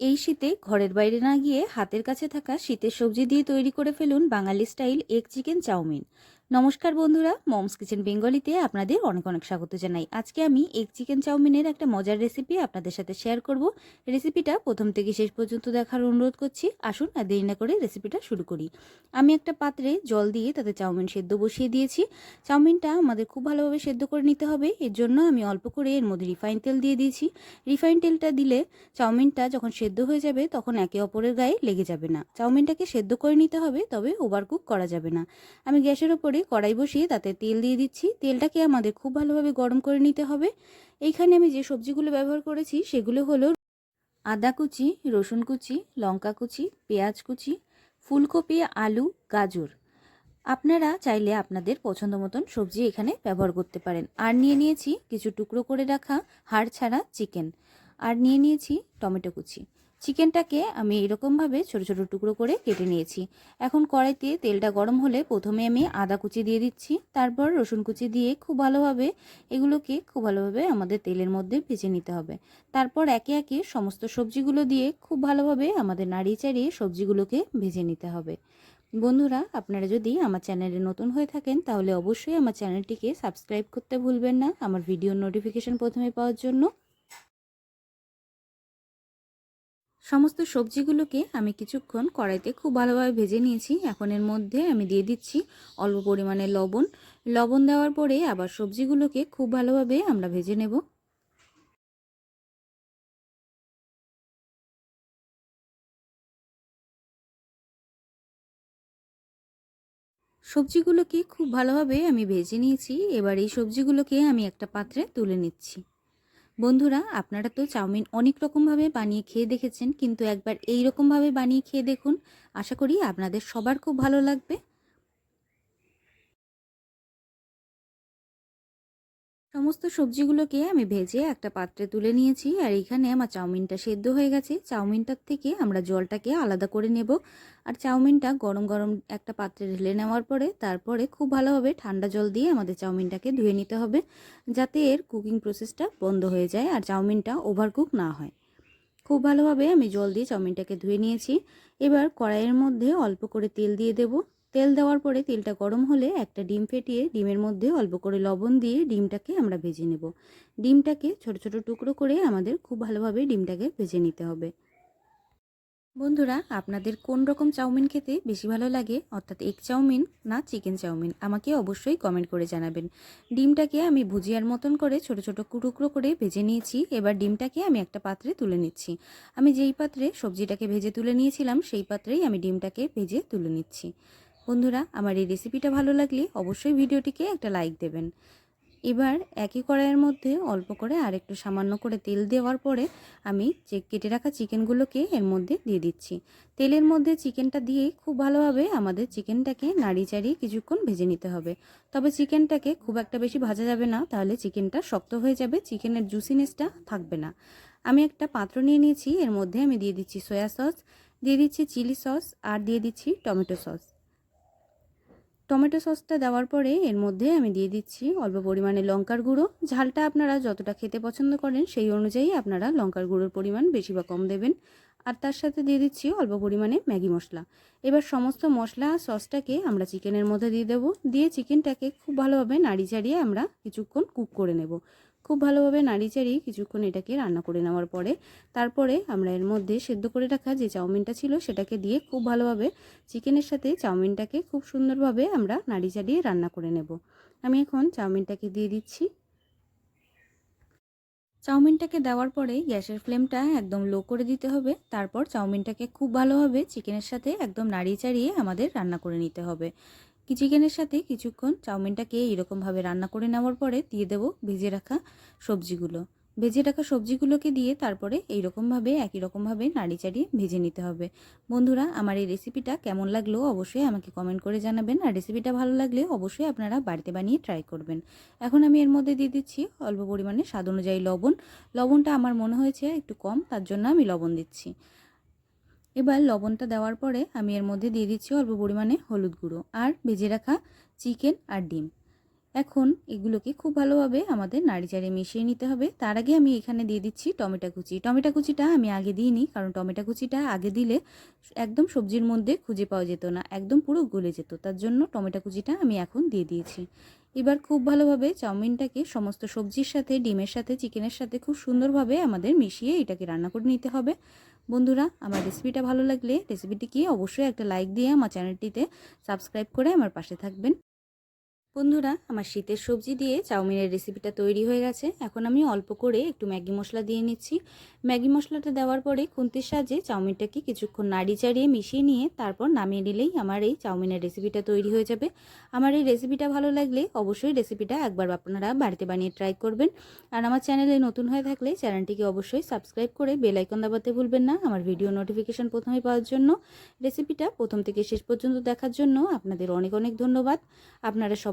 এই শীতে ঘরের বাইরে না গিয়ে হাতের কাছে থাকা শীতের সবজি দিয়ে তৈরি করে ফেলুন Bengali style egg chicken chowmein. নমস্কার বন্ধুরা, মমস কিচেন বেঙ্গলিতে আপনাদের অনেক অনেক স্বাগত জানাই। আজকে আমি এগ চিকেন চাউমিনের একটা মজার রেসিপি আপনাদের সাথে শেয়ার করব। রেসিপিটা প্রথম থেকে শেষ পর্যন্ত দেখার অনুরোধ করছি। আসুন আর দেরি না করে রেসিপিটা শুরু করি। আমি একটা পাত্রে জল দিয়ে তাতে চাউমিন সেদ্ধ বসিয়ে দিয়েছি। চাউমিনটা আমাদের খুব ভালোভাবে সেদ্ধ করে নিতে হবে। এর জন্য আমি অল্প করে এর মধ্যে রিফাইন তেল দিয়ে দিয়েছি। রিফাইন তেলটা দিলে চাউমিনটা যখন সেদ্ধ হয়ে যাবে, তখন একে অপরের গায়ে লেগে যাবে না। চাউমিনটাকে সেদ্ধ করে নিতে হবে, তবে ওভারকুক করা যাবে না। আমি গ্যাসের ওপরে কড়াই বসিয়ে তাতে তেল দিয়ে দিচ্ছি। তেলটাকে আমাদের খুব ভালোভাবে গরম করে নিতে হবে। এইখানে আমি যে সবজিগুলো ব্যবহার করেছি সেগুলো হলো আদা কুচি, রসুন কুচি, লঙ্কা কুচি, পেঁয়াজ কুচি, ফুলকপি, আলু, গাজর। আপনারা চাইলে আপনাদের পছন্দ মতন সবজি এখানে ব্যবহার করতে পারেন। আর নিয়ে নিয়েছি কিছু টুকরো করে রাখা হাড় ছাড়া চিকেন। আর নিয়ে নিয়েছি টমেটো কুচি। চিকেনটাকে আমি এরকমভাবে ছোট ছোট টুকরো করে কেটে নিয়েছি। এখন কড়াইতে তেলটা গরম হলে প্রথমে আমি আদা কুচি দিয়ে দিচ্ছি। তারপর রসুন কুচি দিয়ে খুব ভালোভাবে এগুলোকে খুব ভালোভাবে আমাদের তেলের মধ্যে ভেজে নিতে হবে। তারপর একে একে সমস্ত সবজিগুলো দিয়ে খুব ভালোভাবে আমাদের নাড়িয়ে চাড়িয়ে সবজিগুলোকে ভেজে নিতে হবে। বন্ধুরা, আপনারা যদি আমার চ্যানেলে নতুন হয়ে থাকেন, তাহলে অবশ্যই আমার চ্যানেলটিকে সাবস্ক্রাইব করতে ভুলবেন না। আমার ভিডিওর নোটিফিকেশন প্রথমে পাওয়ার জন্য সমস্ত সবজিগুলোকে আমি কিছুক্ষণ কড়াইতে খুব ভালোভাবে ভেজে নিয়েছি। এখন এর মধ্যে আমি দিয়ে দিচ্ছি অল্প পরিমাণে লবণ। লবণ দেওয়ার পরে আবার সবজিগুলোকে খুব ভালোভাবে আমরা ভেজে নেব। সবজিগুলোকে খুব ভালোভাবে আমি ভেজে নিয়েছি। এবার এই সবজিগুলোকে আমি একটা পাত্রে তুলে নিচ্ছি। বন্ধুরা, আপনারা তো চাউমিন অনেক রকমভাবে বানিয়ে খেয়ে দেখেছেন, কিন্তু একবার এই রকমভাবে বানিয়ে খেয়ে দেখুন। আশা করি আপনাদের সবার খুব ভালো লাগবে। সমস্ত সবজিগুলোকে আমি ভেজে একটা পাত্রে তুলে নিয়েছি। আর এখানে আমার চাউমিনটা সেদ্ধ হয়ে গেছে। চাউমিনটার থেকে আমরা জলটাকে আলাদা করে নেব। আর চাউমিনটা গরম গরম একটা পাত্রে ঢেলে নেওয়ার পরে তারপরে খুব ভালোভাবে ঠান্ডা জল দিয়ে আমাদের চাউমিনটাকে ধুয়ে নিতে হবে। যাতে এর কুকিং প্রসেসটা বন্ধ হয়ে যায় আর চাউমিনটা ওভারকুক না হয়। খুব ভালোভাবে আমি জল দিয়ে চাউমিনটাকে ধুয়ে নিয়েছি। এবার কড়াইয়ের মধ্যে অল্প করে তেল দিয়ে দেবো। তেল দেওয়ার পরে তেলটা গরম হলে একটা ডিম ফেটিয়ে ডিমের মধ্যে অল্প করে লবণ দিয়ে ডিমটাকে আমরা ভেজে নেব। ডিমটাকে ছোট ছোট টুকরো করে আমাদের খুব ভালোভাবে ডিমটাকে ভেজে নিতে হবে। বন্ধুরা, আপনাদের কোন রকম চাউমিন খেতে বেশি ভালো লাগে, অর্থাৎ এগ চাউমিন না চিকেন চাউমিন, আমাকে অবশ্যই কমেন্ট করে জানাবেন। ডিমটাকে আমি ভুজিয়ার মতন করে ছোট ছোট টুকরো করে ভেজে নিয়েছি, এবার ডিমটাকে আমি একটা পাত্রে তুলে নিচ্ছি। আমি যেই পাত্রে সবজিটাকে ভেজে তুলে নিয়েছিলাম, সেই পাত্রেই আমি ডিমটাকে ভেজে তুলে নিচ্ছি। বন্ধুরা, আমার এই রেসিপিটা ভালো লাগলে অবশ্যই ভিডিওটিকে একটা লাইক দেবেন। এবার একই কড়াইয়ের মধ্যে অল্প করে আর একটু সামান্য করে তেল দেওয়ার পরে আমি যে, কেটে রাখা চিকেনগুলোকে এর মধ্যে দিয়ে দিচ্ছি। তেলের মধ্যে চিকেনটা দিয়ে খুব ভালোভাবে আমাদের চিকেনটাকে নাড়ি চাড়িয়ে কিছুক্ষণ ভেজে নিতে হবে। তবে চিকেনটাকে খুব একটা বেশি ভাজা যাবে না, তাহলে চিকেনটা শক্ত হয়ে যাবে চিকেনের জুসিনেসটা থাকবে না। আমি একটা পাত্র নিয়ে নিয়েছি, এর মধ্যে আমি দিয়ে দিচ্ছি সয়া সস দিয়ে দিচ্ছি চিলি সস আর দিয়ে দিচ্ছি টমেটো সস টমেটো সসটা দেওয়ার পরে এর মধ্যে আমি দিয়ে দিচ্ছি অল্প পরিমাণে লঙ্কার গুঁড়ো। ঝালটা আপনারা যতটা খেতে পছন্দ করেন সেই অনুযায়ী আপনারা লঙ্কার গুঁড়োর পরিমাণ বেশি বা কম দেবেন। আর তার সাথে দিয়ে দিচ্ছি অল্প পরিমাণে ম্যাগি মশলা। এবার সমস্ত মশলা সসটাকে আমরা চিকেনের মধ্যে দিয়ে দেবো। দিয়ে চিকেনটাকে খুব ভালোভাবে নাড়ি চাড়িয়ে আমরা কিছুক্ষণ কুক করে নেব। খুব ভালোভাবে নাড়ি চাড়িয়ে কিছুক্ষণ এটাকে রান্না করে নেওয়ার পরে, তারপরে আমরা এর মধ্যে সেদ্ধ করে রাখা যে চাউমিনটা ছিল সেটাকে দিয়ে খুব ভালোভাবে চিকেনের সাথে চাউমিনটাকে খুব সুন্দরভাবে আমরা নাড়ি চাড়িয়ে রান্না করে নেব। আমি এখন চাউমিনটাকে দিয়ে দিচ্ছি। চাউমিনটাকে দেওয়ার পরে গ্যাসের ফ্লেমটা একদম লো করে দিতে হবে। তারপর চাউমিনটাকে খুব ভালোভাবে চিকেনের সাথে একদম নাড়িয়ে চাড়িয়ে আমাদের রান্না করে নিতে হবে। চিকেনের সাথে কিছুক্ষণ চাউমিনটাকে এরকমভাবে রান্না করে নেওয়ার পরে দিয়ে দেবো ভেজে রাখা সবজিগুলো। ভেজে রাখা সবজিগুলোকে দিয়ে তারপরে এইরকমভাবে, একই রকমভাবে নাড়ি চাড়িয়ে ভেজে নিতে হবে। বন্ধুরা, আমার এই রেসিপিটা কেমন লাগল অবশ্যই আমাকে কমেন্ট করে জানাবেন। আর রেসিপিটা ভালো লাগলে অবশ্যই আপনারা বাড়িতে বানিয়ে ট্রাই করবেন। এখন আমি এর মধ্যে দিয়ে দিচ্ছি অল্প পরিমাণে স্বাদ অনুযায়ী লবণ। লবণটা আমার মনে হয়েছে একটু কম, তার জন্য আমি লবণ দিচ্ছি। এবার লবণটা দেওয়ার পরে আমি এর মধ্যে দিয়ে দিচ্ছি অল্প পরিমাণে হলুদ গুঁড়ো আর ভেজে রাখা চিকেন আর ডিম। এখন এগুলোকে খুব ভালোভাবে আমাদের নাড়ি চাড়িয়ে মিশিয়ে নিতে হবে। তার আগে আমি এখানে দিয়ে দিচ্ছি টমেটো কুচি। টমেটো কুচিটা আমি আগে দিইনি, কারণ টমেটো কুচিটা আগে দিলে একদম সবজির মধ্যে খুঁজে পাওয়া যেত না, একদম পুরো গলে যেত। তার জন্য টমেটো কুচিটা আমি এখন দিয়ে দিয়েছি। এবার খুব ভালোভাবে চাউমিনটাকে সমস্ত সবজির সাথে, ডিমের সাথে, চিকেনের সাথে খুব সুন্দরভাবে আমাদের মিশিয়ে এটাকে রান্না করে নিতে হবে। বন্ধুরা, আমার রেসিপিটা ভালো লাগলে রেসিপিটিকে অবশ্যই একটা লাইক দিয়ে আমার চ্যানেলটিতে সাবস্ক্রাইব করে আমার পাশে থাকবেন। বন্ধুরা, আমার শীতের সবজি দিয়ে চাউমিনের রেসিপিটা তৈরি হয়ে গেছে। এখন আমি অল্প করে একটু ম্যাগি মশলা দিয়ে নিচ্ছি। ম্যাগি মশলাটা দেওয়ার পরে খুন্তির সাহায্যে চাউমিনটাকে কিছুক্ষণ নাড়ি চাড়িয়ে মিশিয়ে নিয়ে তারপর নামিয়ে নিলেই আমার এই চাউমিনের রেসিপিটা তৈরি হয়ে যাবে। আমার এই রেসিপিটা ভালো লাগলে অবশ্যই রেসিপিটা একবার আপনারা বাড়িতে বানিয়ে ট্রাই করবেন। আর আমার চ্যানেলে নতুন হয়ে থাকলে চ্যানেলটিকে অবশ্যই সাবস্ক্রাইব করে বেল আইকন দাবাতে ভুলবেন না। আমার ভিডিও নোটিফিকেশন প্রথমে পাওয়ার জন্য। রেসিপিটা প্রথম থেকে শেষ পর্যন্ত দেখার জন্য আপনাদের অনেক অনেক ধন্যবাদ। আপনারা